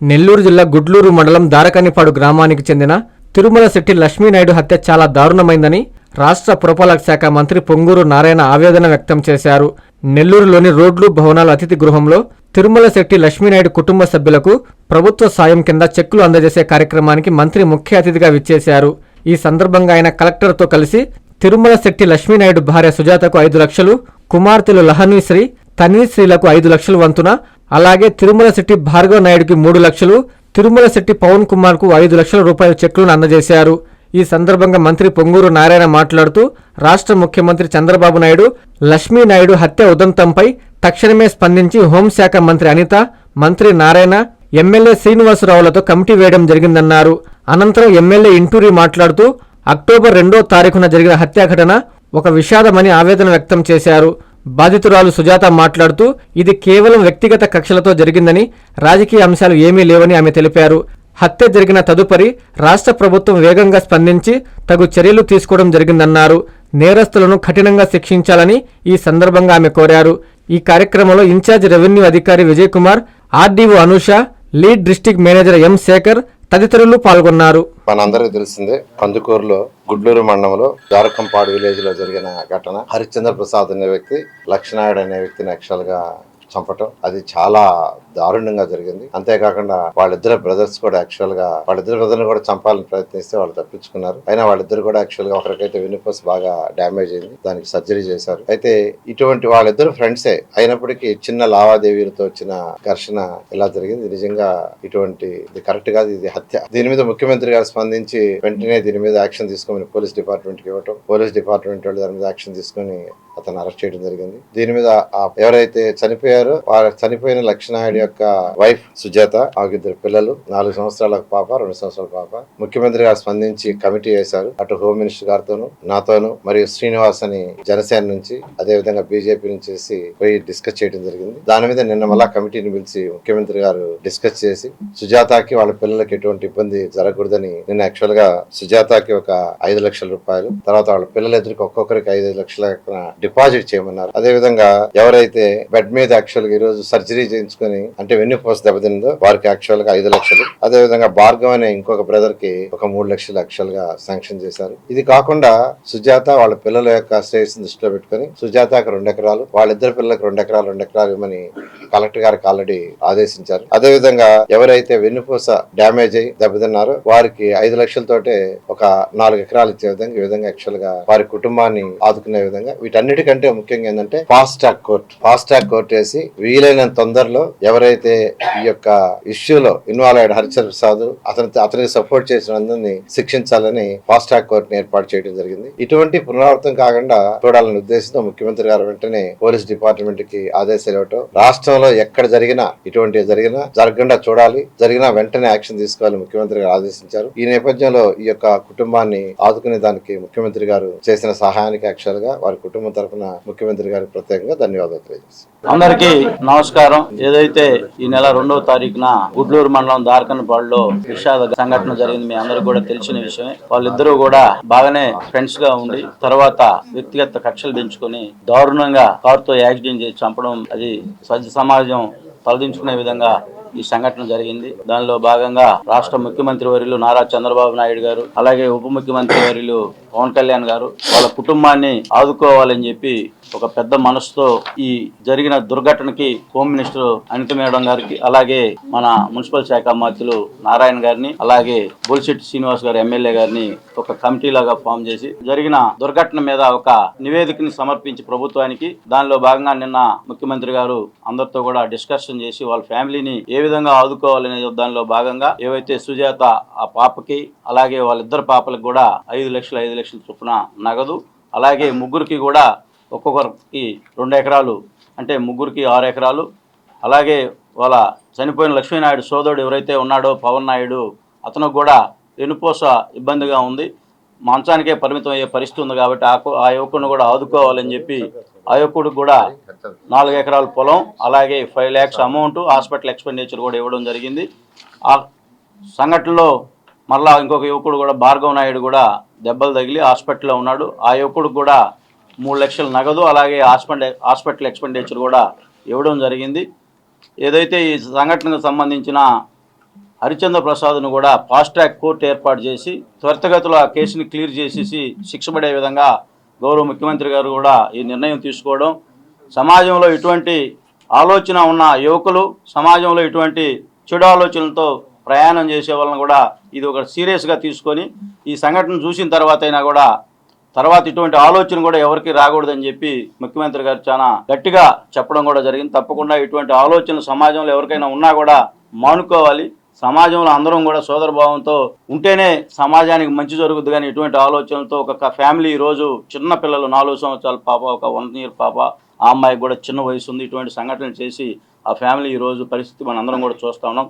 నెల్లూరు జిల్లా గుడ్లూరు మండలం దారకనిపాడు గ్రామానికి చెందిన తిరుమల శెట్టి లక్ష్మీనాయుడు హత్య చాలా దారుణమైందని రాష్ట్ర పురపాలక శాఖ మంత్రి పొంగూరు నారాయణ ఆవేదన వ్యక్తం చేశారు. నెల్లూరులోని రోడ్లు భవనాల అతిథి గృహంలో తిరుమల శెట్టి లక్ష్మీనాయుడు కుటుంబ సభ్యులకు ప్రభుత్వ సాయం కింద చెక్కులు అందజేసే కార్యక్రమానికి మంత్రి ముఖ్య అతిథిగా విచ్చేశారు. ఈ సందర్భంగా ఆయన కలెక్టర్తో కలిసి తిరుమల శెట్టి లక్ష్మీనాయుడు భార్య సుజాతకు ఐదు లక్షలు కుమార్తెలు లహనీశ్రీ తనీశ్రీలకు ఐదు లక్షల వంతున అలాగే తిరుమల శెట్టి భార్గవ నాయుడుకి మూడు లక్షలు తిరుమల శెట్టి పవన్ కుమార్కు ఐదు లక్షల రూపాయల చెక్కులను అందజేశారు. ఈ సందర్భంగా మంత్రి పొంగూరు నారాయణ మాట్లాడుతూ రాష్ట్ర ముఖ్యమంత్రి చంద్రబాబు నాయుడు లక్ష్మీ నాయుడు హత్య ఉదంతంపై తక్షణమే స్పందించి హోంశాఖ మంత్రి అనిత మంత్రి నారాయణ ఎమ్మెల్యే శ్రీనివాసరావులతో కమిటీ వేయడం జరిగిందన్నారు. అనంతరం ఎమ్మెల్యే ఇంటూరి మాట్లాడుతూ అక్టోబర్ రెండో తారీఖున జరిగిన హత్యా ఘటన ఒక విషాదమని ఆవేదన వ్యక్తం చేశారు. బాధితురాలు సుజాత మాట్లాడుతూ ఇది కేవలం వ్యక్తిగత కక్షలతో జరిగిందని రాజకీయ అంశాలు ఏమీ లేవని ఆమె తెలిపారు. హత్య జరిగిన తదుపరి రాష్ట్ర ప్రభుత్వం వేగంగా స్పందించి తగు చర్యలు తీసుకోవడం జరిగిందన్నారు. నేరస్తులను కఠినంగా శిక్షించాలని ఈ సందర్భంగా ఆమె కోరారు. ఈ కార్యక్రమంలో ఇన్ఛార్జ్ రెవెన్యూ అధికారి Vijay Kumar RDO Anusha lead district manager M Sekhar తదితరులు పాల్గొన్నారు. మనందరికీ తెలిసిందే కందుకూరులో గుడ్లూరు మండలంలో జారకంపాడు విలేజ్లో జరిగిన ఘటన. హరిశ్చంద్ర ప్రసాద్ అనే వ్యక్తి లక్ష్మణాయుడు అనే వ్యక్తిని యాక్చువల్గా చంపటం. అది చాలా దారుణంగా జరిగింది. అంతేకాకుండా వాళ్ళిద్దరు బ్రదర్స్ కూడా యాక్చువల్గా వాళ్ళిద్దరు బ్రదర్ కూడా చంపాలని ప్రయత్నిస్తే వాళ్ళు తప్పించుకున్నారు. అయినా వాళ్ళిద్దరు కూడా యాక్చువల్గా ఒకరికైతే వెన్నుపూస బాగా డ్యామేజ్ అయింది. దానికి సర్జరీ చేశారు. అయితే ఇటువంటి వాళ్ళిద్దరు ఫ్రెండ్సే అయినప్పటికీ చిన్న లావాదేవీలతో వచ్చిన ఘర్షణ ఇలా జరిగింది. నిజంగా ఇటువంటి ఇది కరెక్ట్ కాదు ఇది హత్య. దీని మీద ముఖ్యమంత్రి గారు స్పందించి వెంటనే దీని మీద యాక్షన్ తీసుకోమని పోలీస్ డిపార్ట్మెంట్కి ఇవ్వటం. పోలీస్ డిపార్ట్మెంట్ వాళ్ళు దాని మీద యాక్షన్ తీసుకొని అతను అరెస్ట్ చేయడం జరిగింది. దీని మీద ఎవరైతే చనిపోయారు వారు చనిపోయిన లక్ష్మణాయుడు యొక్క వైఫ్ సుజాత ఆమెకు ఇద్దరు పిల్లలు నాలుగు సంవత్సరాల పాప రెండు సంవత్సరాల పాప. ముఖ్యమంత్రి గారు స్పందించి కమిటీ వేశారు. అటు హోమ్ మినిస్టర్ గారితోను నాతోను మరియు శ్రీనివాస్ అని జనసేన నుంచి అదే విధంగా బీజేపీ నుంచి చేసి పోయి డిస్కస్ చేయడం జరిగింది. దాని మీద నిన్న మళ్ళా కమిటీని పిలిచి ముఖ్యమంత్రి గారు డిస్కస్ చేసి సుజాతకి వాళ్ళ పిల్లలకి ఎటువంటి ఇబ్బంది జరగకూడదని నిన్న యాక్చువల్గా సుజాతకి ఒక ఐదు లక్షల రూపాయలు తర్వాత వాళ్ళ పిల్లలిద్దరికి ఒక్కొక్కరికి ఐదు లక్షల డిపాజిట్ చేయమన్నారు. అదే విధంగా ఎవరైతే బెడ్ మీద యాక్చువల్ ఈ రోజు సర్జరీ చేయించుకొని అంటే వెన్నుపోస దెబ్బతిందో వారికి యాక్చువల్గా ఐదు లక్షలు. అదే విధంగా భార్గవ్ అనే ఇంకొక బ్రదర్కి ఒక మూడు లక్షలు యాక్చువల్గా శాంక్షన్ చేశారు. ఇది కాకుండా సుజాత వాళ్ళ పిల్లల యొక్క శ్రేయస్సును దృష్టిలో పెట్టుకొని సుజాతకి రెండు ఎకరాలు వాళ్ళిద్దరు పిల్లలకు రెండు ఎకరాలు రెండు ఎకరాలు ఇవ్వమని కలెక్టర్ గారికి ఆల్రెడీ ఆదేశించారు. అదే విధంగా ఎవరైతే వెన్నుపూస డ్యామేజ్ అయ్యి దెబ్బతిన్నారో వారికి ఐదు లక్షలతోటే ఒక నాలుగు ఎకరాలు ఇచ్చే విధంగా ఈ విధంగా యాక్చువల్గా వారి కుటుంబాన్ని ఆదుకునే విధంగా వీటన్నిటికంటే ముఖ్యంగా ఏంటంటే fast track court fast track court వేసి వీలైనంత తొందరలో ఎవరైతే ఈ యొక్క ఇష్యూలో ఇన్వాల్వ్ అయ్యాడు హరిచంద్ర ప్రసాద్ అతని అతనికి సపోర్ట్ చేసిన అందరినీ శిక్షించాలని ఫాస్ట్ ట్రాక్ కోర్టును ఏర్పాటు చేయడం జరిగింది. ఇటువంటి పునరావృతం కాకుండా చూడాలనే ఉద్దేశంతో ముఖ్యమంత్రి గారు వెంటనే పోలీస్ డిపార్ట్మెంట్కి ఆదేశాలు ఇవ్వటం రాష్ట్రంలో ఎక్కడ జరిగినా ఇటువంటి జరిగినా జరగకుండా చూడాలి జరిగినా వెంటనే యాక్షన్ తీసుకోవాలి ముఖ్యమంత్రి గారు ఆదేశించారు. ఈ నేపథ్యంలో ఈ యొక్క కుటుంబాన్ని ఆదుకునే దానికి ముఖ్యమంత్రి గారు చేసిన సహాయానికి యాక్చువల్గా వారి కుటుంబం తరఫున ముఖ్యమంత్రి గారికి ప్రత్యేకంగా ధన్యవాదాలు తెలియజేస్తారు అందరికీ నమస్కారం. ఏదైతే ఈ నెల రెండవ తారీఖున గుడ్లూరు మండలం దార్కనపాడులో విషాద సంఘటన జరిగింది మీ అందరికి కూడా తెలిసిన విషయమే. వాళ్ళిద్దరూ కూడా బాగానే ఫ్రెండ్స్గా ఉండి తర్వాత వ్యక్తిగత కక్షలు పెంచుకొని దారుణంగా కారుతో యాక్సిడెంట్ చేసి చంపడం అది సజ్జ సమాజం తలదించుకునే విధంగా ఈ సంఘటన జరిగింది. దానిలో భాగంగా రాష్ట్ర ముఖ్యమంత్రి వర్యులు నారా చంద్రబాబు నాయుడు గారు అలాగే ఉప ముఖ్యమంత్రి వర్యులు పవన్ కళ్యాణ్ గారు వాళ్ళ కుటుంబాన్ని ఆదుకోవాలని చెప్పి ఒక పెద్ద మనసుతో ఈ జరిగిన దుర్ఘటనకి హోమ్ మినిస్టర్ అనిత మేడం గారికి అలాగే మన మున్సిపల్ శాఖ మంత్రులు నారాయణ గారిని అలాగే బొలిశెట్టి శ్రీనివాస్ గారు ఎమ్మెల్యే గారిని ఒక కమిటీ లాగా ఫామ్ చేసి జరిగిన దుర్ఘటన మీద ఒక నివేదికని సమర్పించి ప్రభుత్వానికి దానిలో భాగంగా నిన్న ముఖ్యమంత్రి గారు అందరితో కూడా డిస్కషన్ చేసి వాళ్ళ ఫ్యామిలీని ఏ ఏ విధంగా ఆదుకోవాలనే దానిలో భాగంగా ఏవైతే సుజాత ఆ పాపకి అలాగే వాళ్ళిద్దరు పాపలకు కూడా ఐదు లక్షలు ఐదు లక్షల చొప్పున నగదు అలాగే ముగ్గురికి కూడా ఒక్కొక్కరికి రెండు ఎకరాలు అంటే ముగ్గురికి ఆరు ఎకరాలు అలాగే వాళ్ళ చనిపోయిన లక్ష్మీనాయుడు సోదరుడు ఎవరైతే ఉన్నాడో పవన్ నాయుడు అతనికి కూడా వెనుపోస ఇబ్బందిగా ఉంది. మంచానికే పరిమితం అయ్యే పరిస్థితి ఉంది కాబట్టి ఆ ఆ యువకుడిని కూడా ఆదుకోవాలని చెప్పి ఆ యువకుడికి కూడా నాలుగు ఎకరాల పొలం అలాగే five lakhs amount hospital expenditure కూడా ఇవ్వడం జరిగింది. ఆ సంఘటనలో మరలా ఇంకొక యువకుడు కూడా భార్గవ్ నాయుడు కూడా దెబ్బలు తగిలి హాస్పిటల్లో ఉన్నాడు. ఆ యువకుడు కూడా మూడు లక్షలు నగదు అలాగే హాస్పిటల్ హాస్పిటల్ ఎక్స్పెండిచర్ కూడా ఇవ్వడం జరిగింది. ఏదైతే ఈ సంఘటనకు సంబంధించిన హరిచంద్ర ప్రసాద్ను కూడా ఫాస్ట్ ట్రాక్ కోర్టు ఏర్పాటు చేసి త్వరితగతిలో ఆ కేసుని క్లియర్ చేసేసి శిక్ష పడే విధంగా గౌరవ ముఖ్యమంత్రి గారు కూడా ఈ నిర్ణయం తీసుకోవడం సమాజంలో ఇటువంటి ఆలోచన ఉన్న యువకులు సమాజంలో ఇటువంటి చెడు ఆలోచనలతో ప్రయాణం చేసే వాళ్ళని కూడా ఇది ఒక సీరియస్గా తీసుకొని ఈ సంఘటన చూసిన తర్వాత అయినా కూడా తర్వాత ఇటువంటి ఆలోచన కూడా ఎవరికి రాకూడదని చెప్పి ముఖ్యమంత్రి గారు చాలా గట్టిగా చెప్పడం కూడా జరిగింది. తప్పకుండా ఇటువంటి ఆలోచనలు సమాజంలో ఎవరికైనా ఉన్నా కూడా మానుకోవాలి. సమాజంలో అందరం కూడా సోదర భావంతో ఉంటేనే సమాజానికి మంచి జరుగుతుంది కానీ ఇటువంటి ఆలోచనలతో ఒక ఫ్యామిలీ ఈరోజు చిన్న పిల్లలు నాలుగు సంవత్సరాల పాప ఒక వన్ ఇయర్ పాప ఆ అమ్మాయికి కూడా చిన్న వయసు ఉంది. ఇటువంటి సంఘటనలు చేసి ఆ ఫ్యామిలీ ఈరోజు పరిస్థితి మనం అందరం కూడా చూస్తా ఉన్నాం.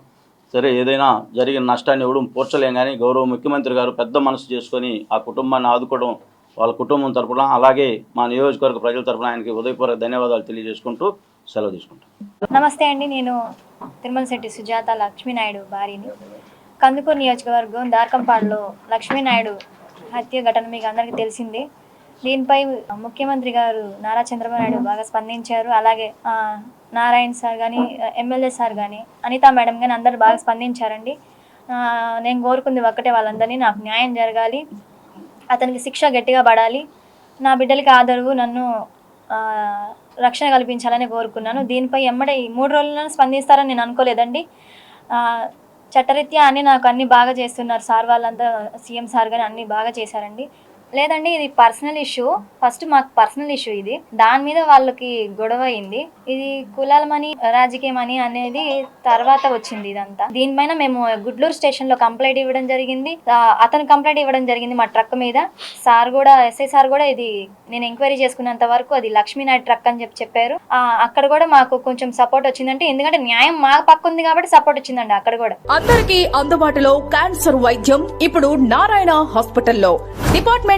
సరే ఏదైనా జరిగిన నష్టాన్ని ఎవడం పూడ్చలేం కానీ గౌరవ ముఖ్యమంత్రి గారు పెద్ద మనసు చేసుకొని ఆ కుటుంబాన్ని ఆదుకోవడం వాళ్ళ కుటుంబం తరపున అలాగే మా నియోజకవర్గ ప్రజల తరపున ఆయనకి ఉదయపూర్వక ధన్యవాదాలు తెలియజేసుకుంటూ సెలవు తీసుకుంటాం. నమస్తే అండి నేను తిరుమల శెట్టి సుజాత లక్ష్మీనాయుడు భార్యని. కందుకూరు నియోజకవర్గం దార్కంపాడులో లక్ష్మీనాయుడు హత్య ఘటన మీకు అందరికీ తెలిసిందే. దీనిపై ముఖ్యమంత్రి గారు నారా చంద్రబాబు నాయుడు బాగా స్పందించారు. అలాగే నారాయణ సార్ కానీ ఎమ్మెల్యే సార్ కానీ అనితా మేడం కానీ అందరు బాగా స్పందించారండి. నేను కోరుకుంది ఒక్కటే వాళ్ళందరినీ నాకు న్యాయం జరగాలి అతనికి శిక్ష గట్టిగా పడాలి. నా బిడ్డలకి ఆదరవు నన్ను రక్షణ కల్పించాలని కోరుకున్నాను. దీనిపై ఎమ్మడే ఈ మూడు రోజుల్లో స్పందిస్తారని నేను అనుకోలేదండి. చట్టరీత్యా అన్ని నాకు అన్ని బాగా చేస్తున్నారు సార్. వాళ్ళంతా సీఎం సార్ కానీ అన్ని బాగా చేశారండి. లేదండి ఇది పర్సనల్ ఇష్యూ. ఫస్ట్ మాకు పర్సనల్ ఇష్యూ ఇది. దాని మీద వాళ్ళకి గొడవ అయింది. ఇది కులాలమని రాజకీయమని అనేది తర్వాత వచ్చింది ఇదంతా. దీనిపైన మేము గుడ్లూరు స్టేషన్లో కంప్లైంట్ ఇవ్వడం జరిగింది. అతను కంప్లైంట్ ఇవ్వడం జరిగింది మా ట్రక్ మీద. సార్ కూడా ఎస్ఐ సార్ కూడా ఇది నేను ఎంక్వైరీ చేసుకున్నంత వరకు అది లక్ష్మీనాయుడు ట్రక్ అని చెప్పి చెప్పారు. అక్కడ కూడా మాకు కొంచెం సపోర్ట్ వచ్చిందంటే ఎందుకంటే న్యాయం మా పక్క ఉంది కాబట్టి సపోర్ట్ వచ్చిందండి అక్కడ కూడా. అందరికీ అందుబాటులో క్యాన్సర్ వైద్యం ఇప్పుడు నారాయణ హాస్పిటల్లో. డిపార్ట్మెంట్